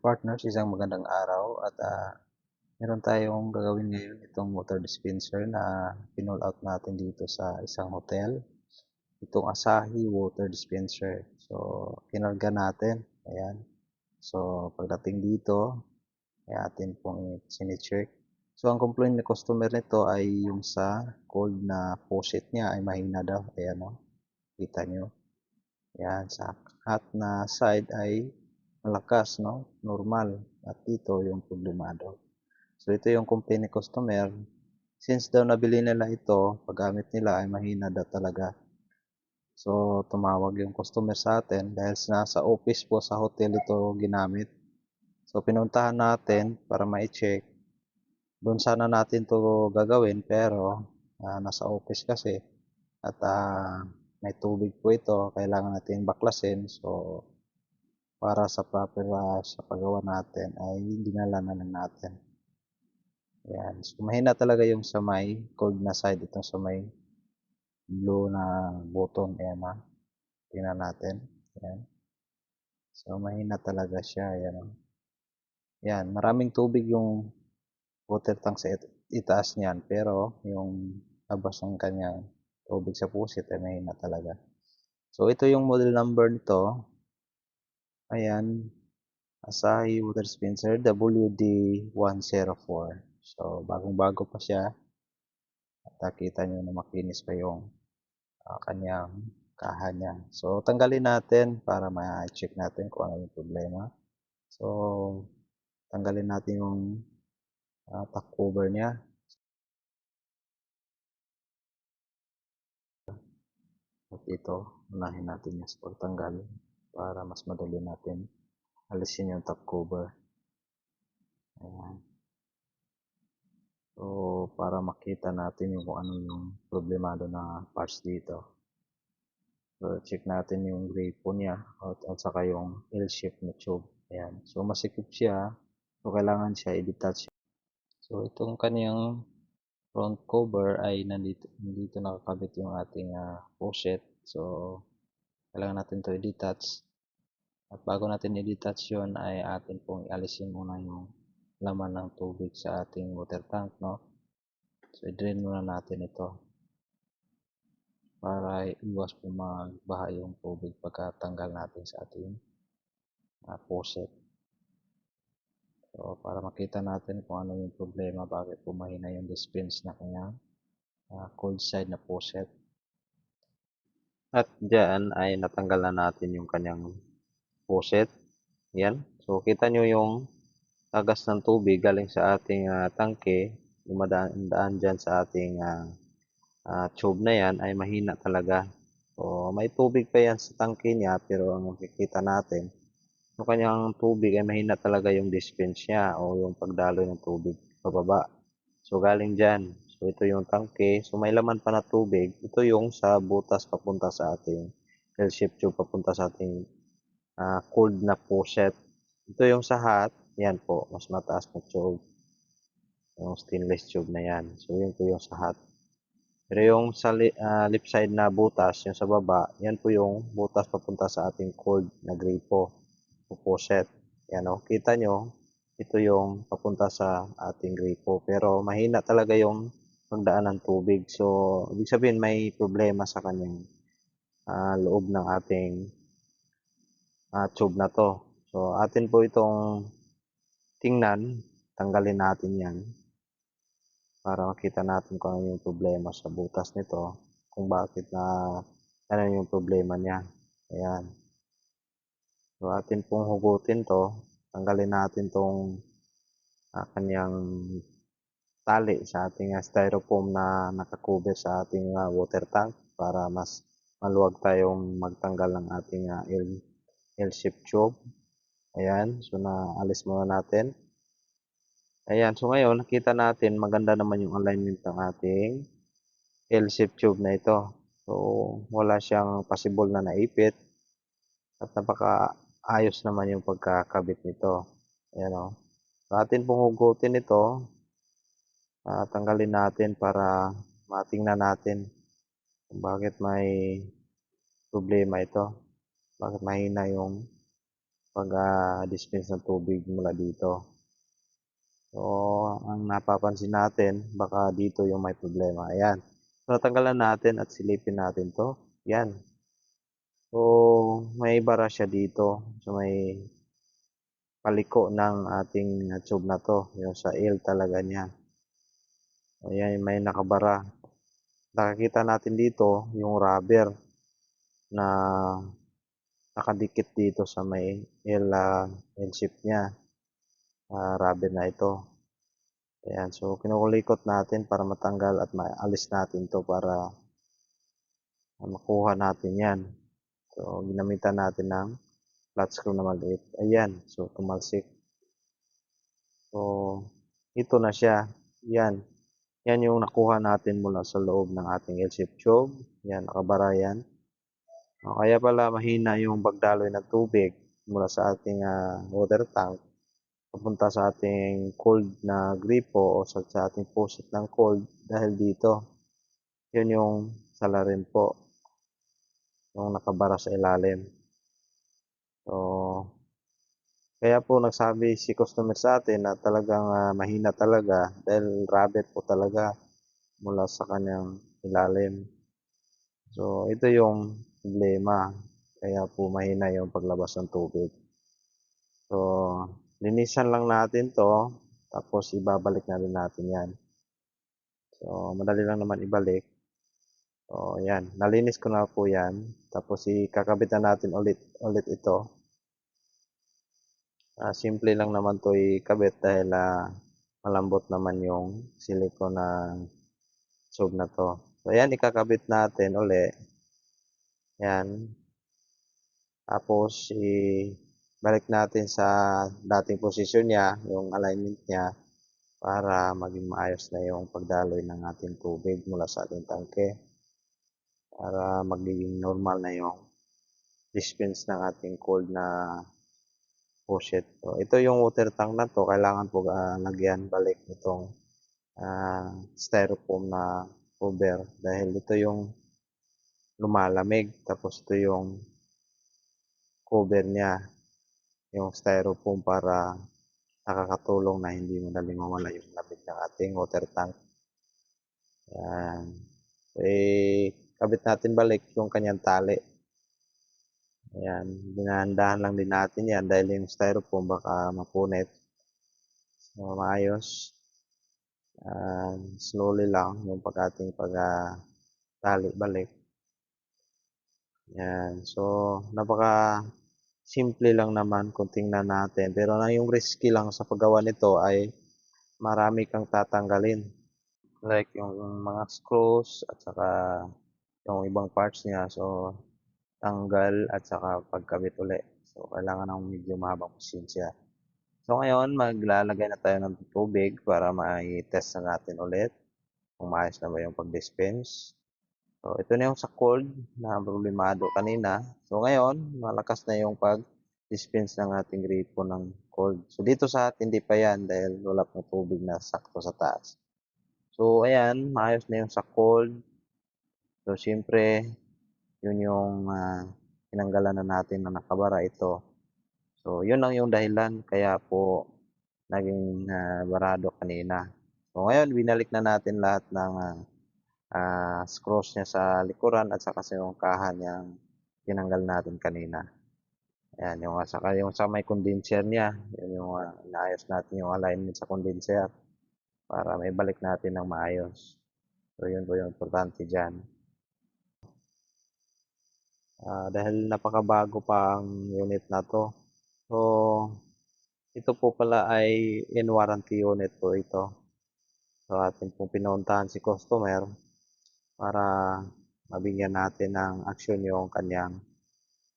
partners, isang magandang araw at uh, meron tayong gagawin ngayon itong water dispenser na pinull out natin dito sa isang hotel. Itong Asahi water dispenser. So, kinarga natin. Ayan. So, pagdating dito, ay atin pong sinicheck. So, ang complaint ni customer nito ay yung sa cold na faucet niya ay mahina daw. Ayan o. Kita nyo. Ayan. Sa hot na side ay malakas, no? Normal. At dito yung problemado. So, ito yung complaint ni customer. Since daw nabili nila ito, paggamit nila ay mahina daw talaga. So, tumawag yung customer sa atin dahil nasa office po sa hotel ito ginamit. So, pinuntahan natin para ma-check. Doon sana natin to gagawin pero uh, nasa office kasi at uh, may tubig po ito. Kailangan natin baklasin. So, para sa proper uh, sa paggawa natin ay dinala na natin. Ayan. So, mahina talaga yung sa may cold na side. Itong sa may blue na button. Ayan ha. Tingnan natin. Ayan. So, mahina talaga siya. Ayan. Ayan. Maraming tubig yung water tank sa itaas niyan. Pero, yung labas ng kanyang tubig sa pusit ay mahina talaga. So, ito yung model number nito. Ayan. Asahi Water Dispenser WD104. So, bagong-bago pa siya. At nakita nyo na makinis pa yung uh, kanyang kaha niya. So, tanggalin natin para ma-check natin kung ano yung problema. So, tanggalin natin yung uh, top cover niya. At ito, unahin natin yung sa pagtanggal para mas madali natin alisin yung top cover. Ayan. So, para makita natin yung kung ano yung problemado na parts dito. So, check natin yung gripo niya at, at saka yung L-shape na tube. Ayan. So, masikip siya. So, kailangan siya i-detach. So, itong kaniyang front cover ay nandito, nandito nakakabit yung ating uh, faucet. So, kailangan natin to i-detach. At bago natin i-detach yun ay atin pong ialisin muna yung laman ng tubig sa ating water tank, no? So, i-drain muna natin ito para iwas po magbaha yung tubig pagkatanggal natin sa ating uh, faucet. So, para makita natin kung ano yung problema, bakit po mahina yung dispense na kanya uh, cold side na faucet. At dyan ay natanggal na natin yung kanyang faucet. Yan. So, kita nyo yung tagas ng tubig galing sa ating uh, tangke, dumadaan dyan sa ating uh, uh, tube na yan ay mahina talaga. So, may tubig pa yan sa tangke niya pero ang makikita natin, yung kanyang tubig ay mahina talaga yung dispense niya o yung pagdaloy ng tubig pababa. So, galing dyan. So, ito yung tangke. So, may laman pa na tubig. Ito yung sa butas papunta sa ating L-shape tube papunta sa ating uh, cold na faucet. Ito yung sa hot. Yan po, mas mataas na tube. Yung stainless tube na yan. So, yun po yung sa hot. Pero yung sa li, uh, lip side na butas, yung sa baba, yan po yung butas papunta sa ating cold na gripo o faucet. Yan o, kita nyo, ito yung papunta sa ating gripo. Pero mahina talaga yung pagdaan ng tubig. So, ibig sabihin may problema sa kanyang uh, loob ng ating uh, tube na to. So, atin po itong tingnan, tanggalin natin yan para makita natin kung ano yung problema sa butas nito, kung bakit na ano yung problema niya. Ayan. So, atin pong hugutin to, tanggalin natin tong uh, kanyang tali sa ating styrofoam na nakakover sa ating uh, water tank para mas maluwag tayong magtanggal ng ating uh, L-shape tube. Ayan, so naalis muna natin. Ayan, so ngayon nakita natin maganda naman yung alignment ng ating L-shape tube na ito. So wala siyang possible na naipit at napaka ayos naman yung pagkakabit nito. Ayan o. Oh. So atin pong hugutin ito. Uh, tanggalin natin para matingnan natin kung bakit may problema ito. Bakit mahina yung pag-dispense ng tubig mula dito. So, ang napapansin natin, baka dito yung may problema. Ayan. So, natanggalan natin at silipin natin to. Yan. So, may bara siya dito. So, may paliko ng ating tube na to. Yung sa L talaga niya. Ayan, may nakabara. Nakakita natin dito yung rubber na nakadikit dito sa may L, uh, L shape niya. Uh, rubber na ito. Ayan, so kinukulikot natin para matanggal at maalis natin to para makuha natin yan. So, ginamitan natin ng flat screw na maliit. Ayan, so tumalsik. So, ito na siya. Yan. Yan yung nakuha natin mula sa loob ng ating L-shape tube. Yan, nakabara yan. O, kaya pala mahina yung pagdaloy ng tubig mula sa ating uh, water tank papunta sa ating cold na gripo o sa, sa ating faucet ng cold dahil dito. Yun yung salarin po. Yung nakabara sa ilalim. So, kaya po nagsabi si customer sa atin na talagang uh, mahina talaga dahil rabbit po talaga mula sa kanyang ilalim. So, ito yung problema. Kaya po mahina yung paglabas ng tubig. So, linisan lang natin to tapos ibabalik na rin natin yan so madali lang naman ibalik so yan nalinis ko na po yan tapos ikakabit na natin ulit ulit ito uh, simple lang naman to ikabit dahil uh, malambot naman yung silicone na tube na to. So yan ikakabit natin ulit yan tapos i balik natin sa dating posisyon niya, yung alignment niya, para maging maayos na yung pagdaloy ng ating tubig mula sa ating tangke. Para magiging normal na yung dispense ng ating cold na faucet. So, ito yung water tank na to, kailangan po uh, lagyan balik itong uh, styrofoam na cover dahil ito yung lumalamig tapos ito yung cover niya yung styrofoam para nakakatulong na hindi madaling mawala yung lamig ng ating water tank. Yan. Eh, kabit natin balik yung kanyang tali. Ayan, dinahandahan lang din natin yan dahil yung styrofoam baka mapunit. So, maayos. Uh, slowly lang yung pag ating pag uh, tali balik. Yan. So, napaka simple lang naman kung tingnan natin. Pero na yung risky lang sa paggawa nito ay marami kang tatanggalin. Like yung mga screws at saka yung ibang parts niya. So, tanggal at saka pagkabit uli. So, kailangan ng medyo mahabang pasensya. So, ngayon, maglalagay na tayo ng tubig para ma-test na natin ulit kung maayos na ba yung pag-dispense. So, ito na yung sa cold na problemado kanina. So, ngayon, malakas na yung pag-dispense ng ating gripo ng cold. So, dito sa atin, hindi pa yan dahil wala pang tubig na sakto sa taas. So, ayan, maayos na yung sa cold. So, siyempre, yun yung uh, tinanggalan na natin na nakabara ito. So, yun lang yung dahilan. Kaya po, naging uh, barado kanina. So, ngayon, binalik na natin lahat ng uh, uh, screws niya sa likuran at saka sa yung kahan niyang tinanggal natin kanina. Ayan, yung, saka yung sa may condenser niya, yun yung uh, inaayos natin yung alignment sa condenser para may balik natin ng maayos. So, yun po yung importante dyan. Uh, dahil napakabago pa ang unit na to. So, ito po pala ay in warranty unit po ito. So, atin pong pinuntahan si customer para mabigyan natin ng aksyon yung kanyang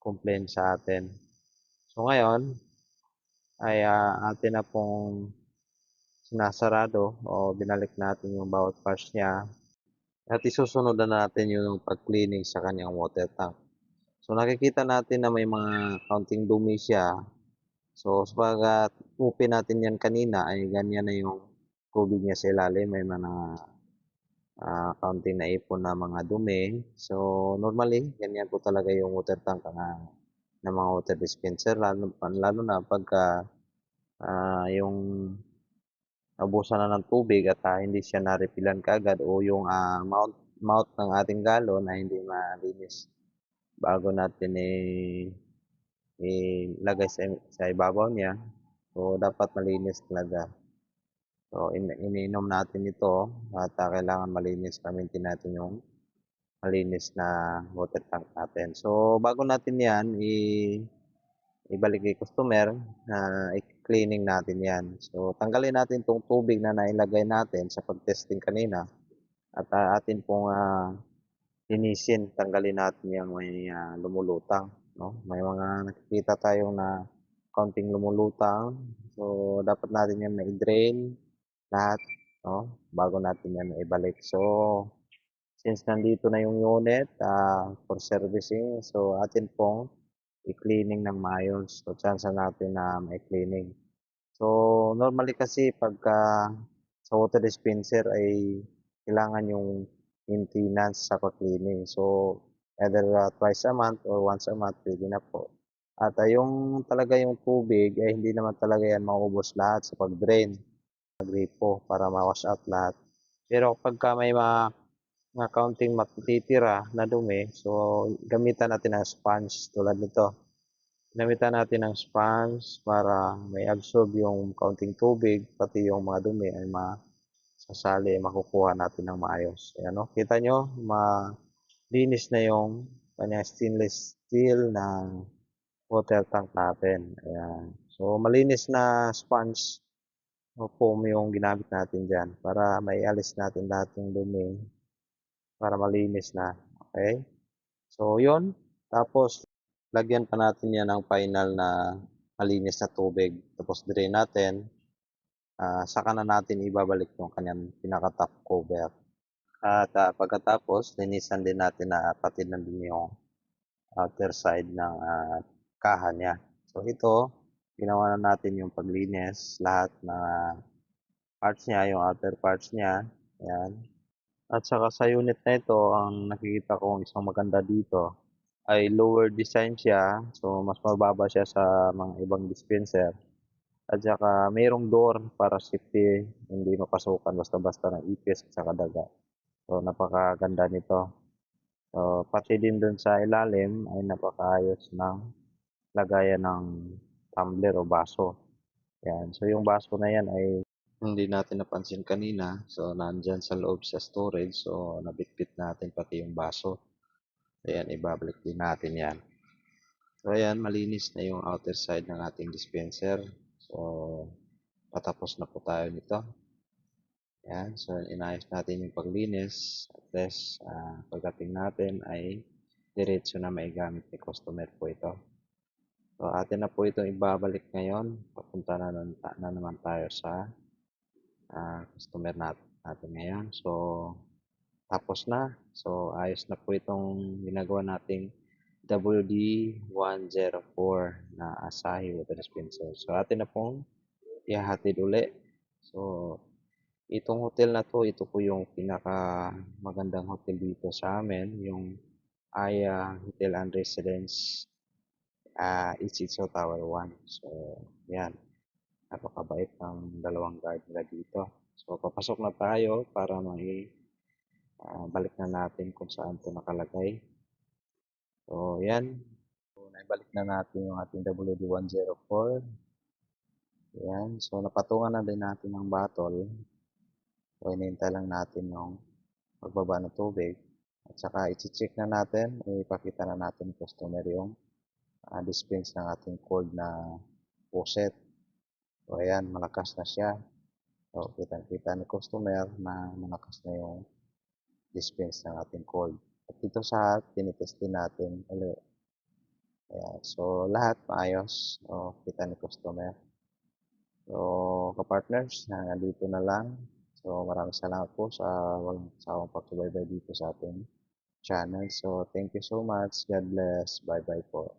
complaint sa atin. So ngayon, ay uh, atin na pong sinasarado o binalik natin yung bawat parts niya at isusunod na natin yung pag-cleaning sa kanyang water tank. So nakikita natin na may mga counting dumi siya. So sapagat upin natin yan kanina ay ganyan na yung tubig niya sa ilalim. May mga uh, kaunting naipon na mga dumi. So, normally, ganyan po talaga yung water tank uh, ng mga water dispenser lalo, lalo na pagka ah, yung nabusan na ng tubig at ah, hindi siya na-refillan kaagad o yung ah, mouth, mouth ng ating galon ay hindi malinis bago natin i- ilagay sa, sa ibabaw niya. So, dapat malinis talaga. So, in, iniinom natin ito at ah, kailangan malinis gamitin natin yung malinis na water tank natin. So, bago natin yan, i ibalik kay customer, na i-cleaning natin yan. So, tanggalin natin itong tubig na nailagay natin sa pag-testing kanina at ah, atin pong ah, linisin, tanggalin natin yung may ah, lumulutang. No? May mga nakikita tayong na kaunting lumulutang. So, dapat natin yan na-drain lahat no? bago natin yan ibalik. So, since nandito na yung unit ah, for servicing, so atin pong i-cleaning ng maayos. So, chance natin na may cleaning. So, normally kasi pagka sa water dispenser ay kailangan yung maintenance sa cleaning. So, either uh, twice a month or once a month, pwede na po. At uh, yung talaga yung tubig ay hindi naman talaga yan maubos lahat sa pag-drain, pag-gripo para ma-wash out lahat. Pero pagka may mga mga kaunting matitira na dumi, so gamitan natin ng sponge tulad nito. Gamitan natin ng sponge para may absorb yung kaunting tubig, pati yung mga dumi ay masasali, makukuha natin ng maayos. Ayan, no? Kita nyo, malinis na yung kanyang stainless steel na water tank natin. Ayan. So, malinis na sponge o foam yung ginamit natin dyan para maialis natin lahat ng dumi para malinis na. Okay? So, yun. Tapos, lagyan pa natin yan ng final na malinis na tubig. Tapos, drain natin. Uh, saka na natin ibabalik yung kanyang pinaka-top cover. At uh, pagkatapos, linisan din natin na pati na din yung outer side ng uh, kaha niya. So, ito, ginawa na natin yung paglinis, lahat na parts niya, yung outer parts niya. Ayan. At saka sa unit na ito, ang nakikita kong isang maganda dito ay lower design siya. So, mas mababa siya sa mga ibang dispenser. At saka mayroong door para safety, hindi mapasukan basta-basta ng ipis at saka daga. So, napakaganda nito. So, pati din dun sa ilalim ay napakaayos ng lagayan ng tumbler o baso. Yan. So, yung baso na yan ay hindi natin napansin kanina. So, nandyan sa loob sa storage. So, nabitbit natin pati yung baso. Ayan, ibabalik din natin yan. So, ayan, malinis na yung outer side ng ating dispenser. So, patapos na po tayo nito. Ayan, so inayos natin yung paglinis. At least, uh, pagdating natin ay diretso na may gamit ni customer po ito. So, atin na po itong ibabalik ngayon. Papunta na, na, na naman tayo sa uh, customer natin, natin ngayon. So, tapos na. So, ayos na po itong ginagawa nating WD-104 na Asahi Water Dispenser. So, atin na pong ihahatid uli. So, itong hotel na to, ito po yung pinaka magandang hotel dito sa amin. Yung Aya Hotel and Residence uh, Ichizo Tower 1. So, yan. Napakabait ng dalawang guard nila dito. So, papasok na tayo para may uh, balik na natin kung saan to nakalagay. So, yan. So, naibalik na natin yung ating WD-104. Yan. So, napatungan na din natin ang bottle. So, inintay lang natin yung pagbaba ng tubig. At saka, i-check na natin, ipakita na natin customer yung uh, dispense ng ating cold na faucet. So, ayan, malakas na siya. So, kitang-kita ni customer na malakas na yung dispense ng ating cold. At dito sa tinitest din natin ulit. Ayan. So, lahat maayos. So, kita ni customer. So, kapartners, nandito na lang. So, maraming salamat po sa walang sawang pagsubaybay dito sa ating channel. So, thank you so much. God bless. Bye-bye po.